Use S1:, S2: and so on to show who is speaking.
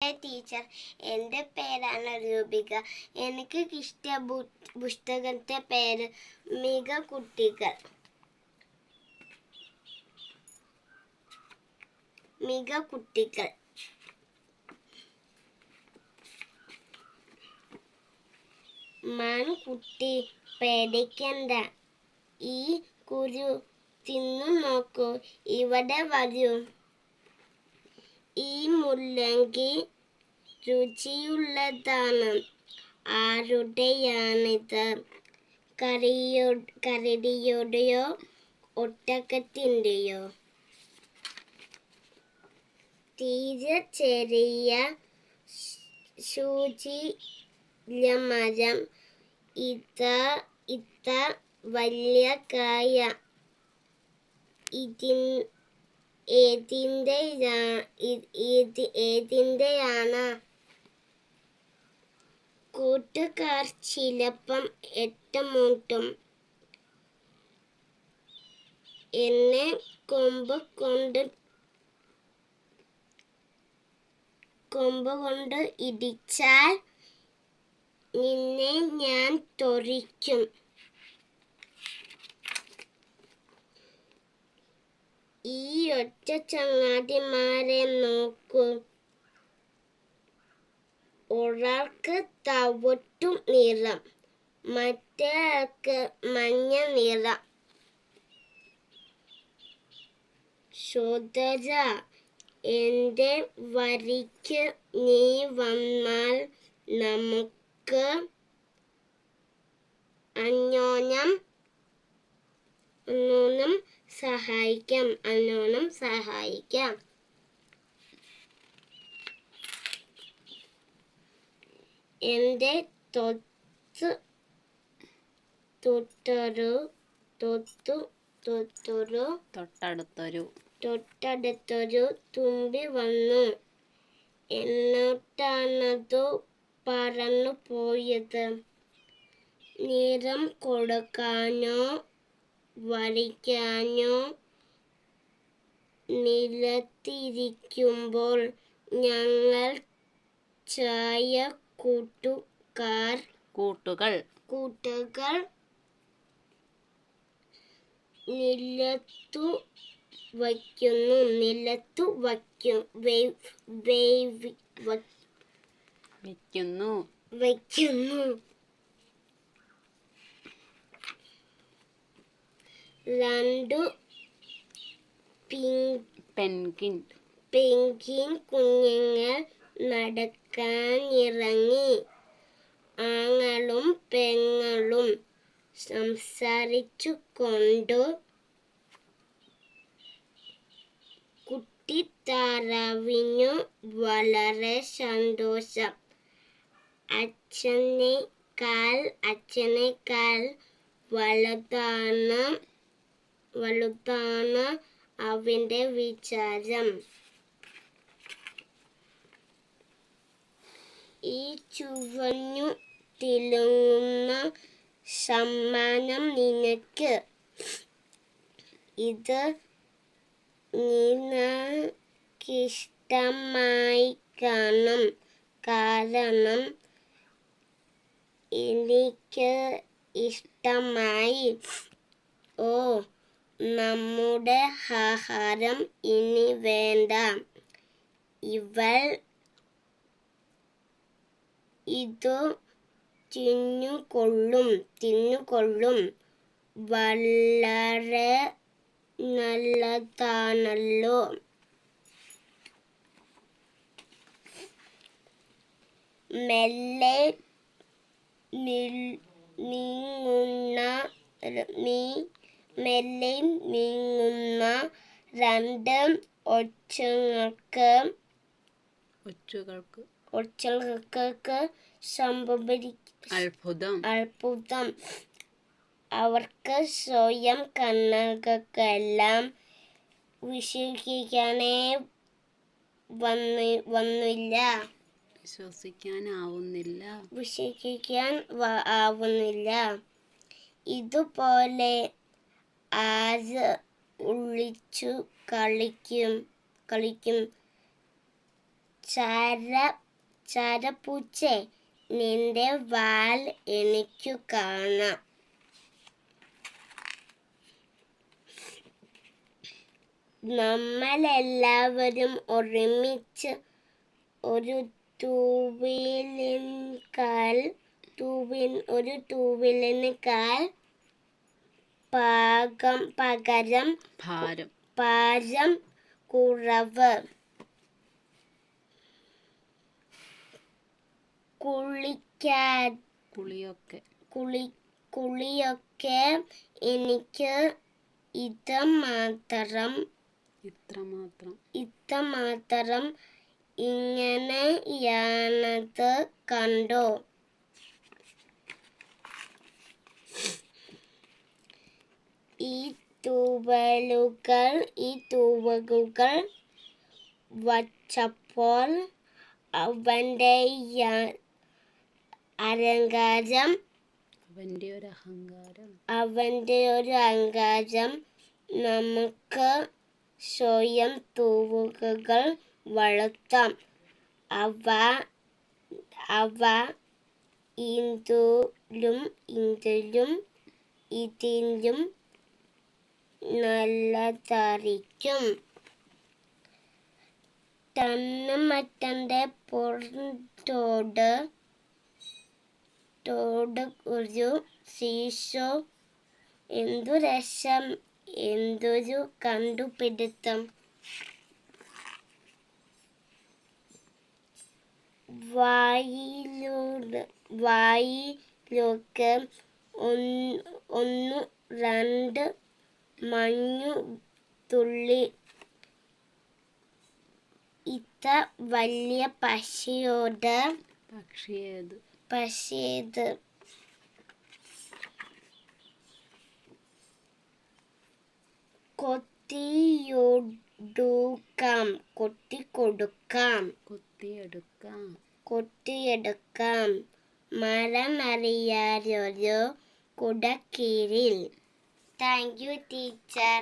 S1: Teacher എന്റെ പേരാണ് രൂപിക. എനിക്ക് ഇഷ്ട പുസ്തകത്തെ പേര് മിക കുട്ടികൾ. മിക കുട്ടികൾ. മാൻകുട്ടി പേടിക്കണ്ട. ഈ കുരു തിന്നു നോക്കൂ. ഇവിടെ വരൂ. ഈ മുല്ലങ്കി രുചിയുള്ളതാണ്. ആരുടെയാണിത്? കറിയോ കരടിയുടെയോ ഒട്ടകത്തിന്റെയോ തീരെ ചെറിയ ശുചി മരം ഇത ഇത്ത വലിയ കായ. ഇതിൻ ഏതിന്റെ ഏതിന്റെയാണ് കൂട്ടുകാർ ചിലപ്പം എട്ടുമുട്ടും. എന്നെ കൊമ്പ് കൊണ്ട് കൊമ്പ് കൊണ്ട് ഇടിച്ചാൽ നിന്നെ ഞാൻ തൊറിക്കും ഈ ഒറ്റ ചങ്ങാതിമാരെ നോക്കൂ. ഒരാൾക്ക് തവിട്ടും നിറം മറ്റേ ആൾക്ക് മഞ്ഞ നിറം. സോദര എന്റെ വരിക്ക് നീ വന്നാൽ നമുക്ക് അന്യോന്യം അന്യോന്യം സഹായിക്കാം. അന്നോണം സഹായിക്കാം. എന്റെ തൊത്ത് തൊട്ടൊരു തൊത്തു തൊട്ടൊരു
S2: തൊട്ടടുത്തൊരു.
S1: തൊട്ടടുത്തൊരു തുമ്പി വന്നു. എന്നിട്ടാണതു പറന്നു പോയത് നിറം കൊടുക്കാനോ വരയ്ക്കാനോ നിലത്തിരിക്കുമ്പോൾ ഞങ്ങൾ ചായ കൂട്ടുകാർ
S2: കൂട്ടുകൾ.
S1: കൂട്ടുകൾ നിലത്തു വയ്ക്കുന്നു നിലത്തു വയ്ക്കും
S2: വയ്ക്കുന്നു.
S1: വയ്ക്കുന്നു. രണ്ടു പിങ്ക്
S2: പെൻകിൻ
S1: കുഞ്ഞുങ്ങൾ നടക്കാൻ ഇറങ്ങി. ആങ്ങളും പെങ്ങളും സംസാരിച്ചു കൊണ്ടു കുട്ടിത്താറാവിനു വളരെ സന്തോഷം. അച്ഛനേക്കാൾ അച്ഛനേക്കാൾ വലുതാണ് വലുതാണ് അവന്റെ വിചാരം. ഈ ചുവഞ്ഞു തിളങ്ങുന്ന സമ്മാനം നിനക്ക്. ഇത് നിനക്കിഷ്ടമായി കാണും. കാരണം എനിക്ക് ഇഷ്ടമായി. ഓ നമ്മുടെ ആഹാരം ഇനി വേണ്ട. ഇവൾ ഇതു തിന്നുകൊള്ളും തിന്നുകൊള്ളും. വളരെ നല്ലതാണല്ലോ. മെല്ലെ നീങ്ങുന്ന നീ മെല്ലെ നീങ്ങുന്ന രണ്ട് ഒച്ചങ്ങൾക്ക്
S2: ഒച്ചുകൾക്ക്
S1: ഒച്ചകൾക്ക് സംഭവി
S2: അത്ഭുതം.
S1: അത്ഭുതം. അവർക്ക് സ്വയം കണ്ണുകൾക്കെല്ലാം വിശ്വസിക്കാനേ വന്ന് വന്നില്ല.
S2: വിശ്വസിക്കാനാവുന്നില്ല.
S1: വിശ്വസിക്കാൻ ആവുന്നില്ല. ഇതുപോലെ ആര് ഒളിച്ചു കളിക്കും കളിക്കും? ചര ചരപ്പൂച്ചേ നിന്റെ വാൽ എനിക്കു കാണാം. നമ്മളെല്ലാവരും ഒരുമിച്ച് ഒരു തൂവിലിൻകാൽ തൂവിൻ ഒരു തൂവിലിനേക്കാൾ പാകം പകരം
S2: ഭാരം.
S1: ഭാരം കുറവ്. കുളിക്കാൻ
S2: കുളിയൊക്കെ.
S1: കുളി കുളിയൊക്കെ എനിക്ക് ഇത് മാത്രം
S2: ഇത്ര
S1: മാത്രം ഇത്ര മാത്രം ഇങ്ങനെയാണത് കണ്ടോ? ഈ തൂവലുകൾ ഈ തൂവലുകൾ വച്ചപ്പോൾ അവന്റെ അലങ്കാരം
S2: അവന്റെ ഒരു അഹങ്കാരം.
S1: അവന്റെ ഒരു അഹങ്കാരം നമുക്ക് സ്വയം തൂവുകൾ വളർത്താം. അവ അവ ഇന്ദുലും ഇന്ദുലും ഇതിലും നല്ലതായിരിക്കും. തണ്ണമറ്റന്റെ പുറത്തോട് തോട് ഒരു ശീശോ എന്തു രസം എന്തൊരു കണ്ടുപിടുത്തം. വായിലൂടെ വായിലൊക്കെ ഒന്ന് രണ്ട് മഞ്ഞു തുള്ളി ഇത്ര വലിയ പശിയോട്
S2: പക്ഷിയേത്.
S1: പക്ഷിയേത്. കൊത്തിയൊടുക്കാം കൊത്തി
S2: കൊടുക്കാം
S1: കൊത്തിയെടുക്കാം. കൊത്തിയെടുക്കാം. മരമറിയാരൊരു കുടക്കീരിൽ യു ടീച്ചർ